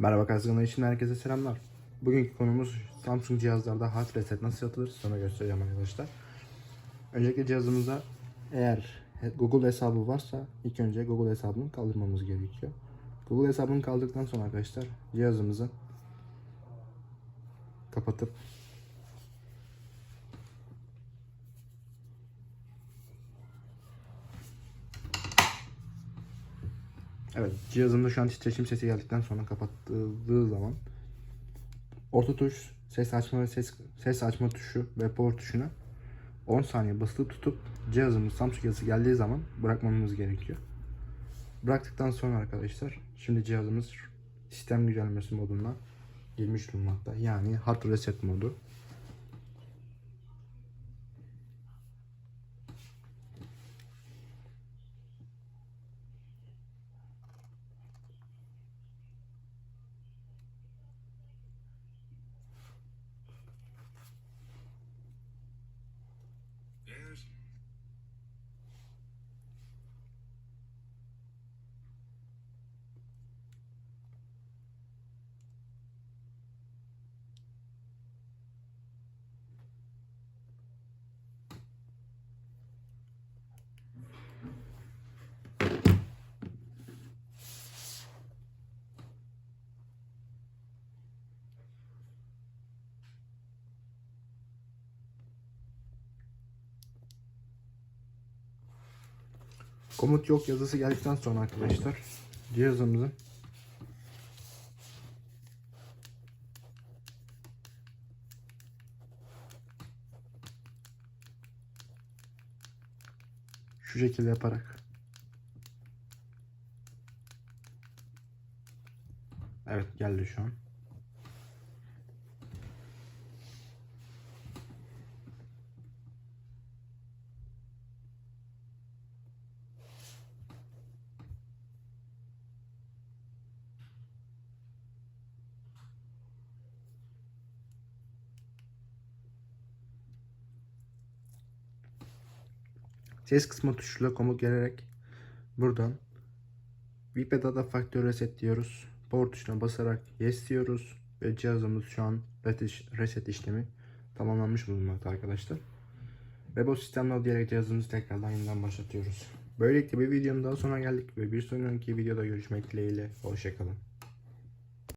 Merhaba Kazgınlar için herkese selamlar. Bugünkü konumuz Samsung cihazlarda hard reset nasıl yapılır sana göstereceğim arkadaşlar. Öncelikle cihazımıza eğer Google hesabı varsa ilk önce Google hesabını kaldırmamız gerekiyor. Google hesabını kaldırdıktan sonra arkadaşlar cihazımızı kapatıp Evet cihazımda şu an titreşim sesi geldikten sonra kapatıldığı zaman orta tuş ses açma ve ses, ses açma tuşu ve power tuşuna 10 saniye basılı tutup cihazımız Samsung yazısı geldiği zaman bırakmamız gerekiyor. Bıraktıktan sonra arkadaşlar şimdi cihazımız sistem güncelleme moduna girmiş bulunmakta. Yani hard reset modu. Komut yok yazısı geldikten sonra arkadaşlar cihazımızın şu şekilde yaparak Evet geldi şu an. Ses kısmı tuşuyla komut gelerek buradan VIP Data Factory Reset diyoruz. Power tuşuna basarak Yes diyoruz. Ve cihazımız şu an reset işlemi tamamlanmış bulunmakta arkadaşlar. Ve bu sistemle diyerek cihazımızı tekrardan yeniden başlatıyoruz. Böylelikle bir videonun daha sonuna geldik ve bir sonraki videoda görüşmek dileğiyle. Hoşçakalın.